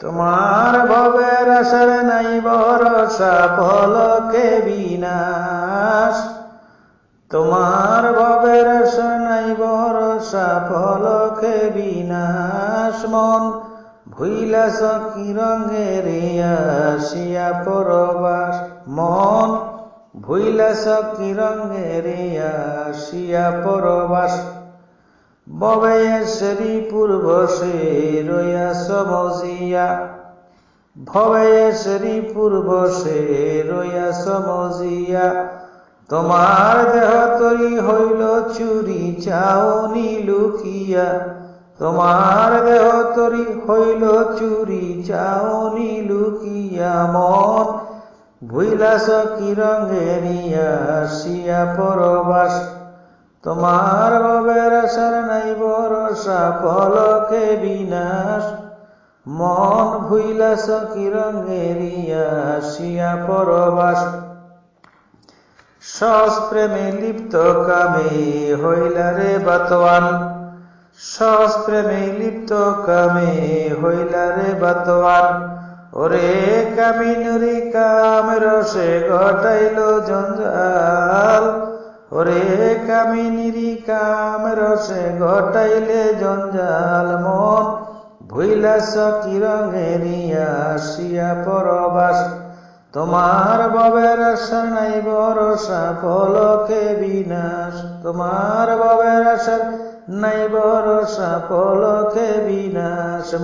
তোমার ভবের আসার নাই ভরসা, ফলকে বিনাশ। তোমার ভবের আসার নাই ভরসা, ফলকে বিনাশ। মন ভুইলাস কি রঙের আসিয়া পরবাস। মন ভুইলাস কি রঙের আসিয়া পরবাস। ভবেশ্বরী পূর্ব সে রয়া সমজিয়া ভবেশ্বরী পূর্ব সে রয়া সমজিয়া। তোমার দেহ তরি হইল চুরি, চাউনি লুকিয়া। তোমার দেহ তরি হইল চুরি, চাউনি লুকিয়া। মন ভুইলাস কি রঙেরিয়া আসিয়া পরবাস। তোমার ভবের আসার নাই ভরসা, ফলকে বিনাশ। মন ভুইলাস কি রঙেরিয়া আসিয়া পরবাস সস প্রেমে লিপ্ত কামে হইলা রে বাতওয়ান সস প্রেমে লিপ্ত কামে হইলা রে বাতওয়ান ওরে কামিনুরি কাম রসে ঘটাইল জঞ্জাল। ওরে কামিনীরি কাম রসে ঘটাইলে জঞ্জাল মন ভুইলাস কি রঙেরিয়া আসিয়া পরবাস। তোমার ববের আশা নাই, ভরসা ফলকে বিনাশ। তোমার ববের আশা নাই, ভরসা ফলকে বিনাশ।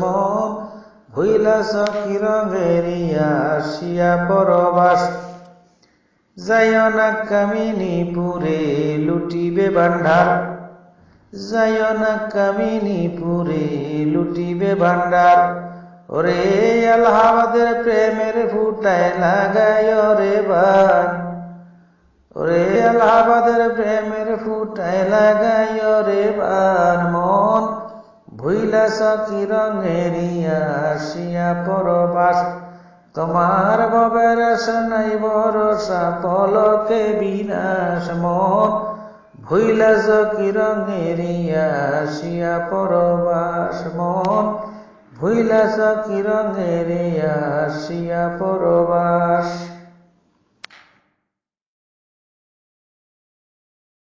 ভুইলাস কি রঙেরিয়া আসিয়া পরবাস। যায় না কামিনীপুরে, লুটিবে ভান্ডার। যায় না কামিনীপুরে, লুটিবে ভান্ডার ওরে আল্লাহাবাদের প্রেমের ফুটায় লাগায় রে বান। ওরে আল্লাহাবাদের প্রেমের ফুটায় লাগায় রে বান। মন ভুইলা সকি রঙেরিয়া আসিয়া পরবাস। তোমার ভবের নাই ভরসা পলকে বিনাশ। মন ভুইলা সকি রঙেরিয়া আসিয়া পরবাস মন ভুইলা রঙেরিয়া আসিয়া পরবাস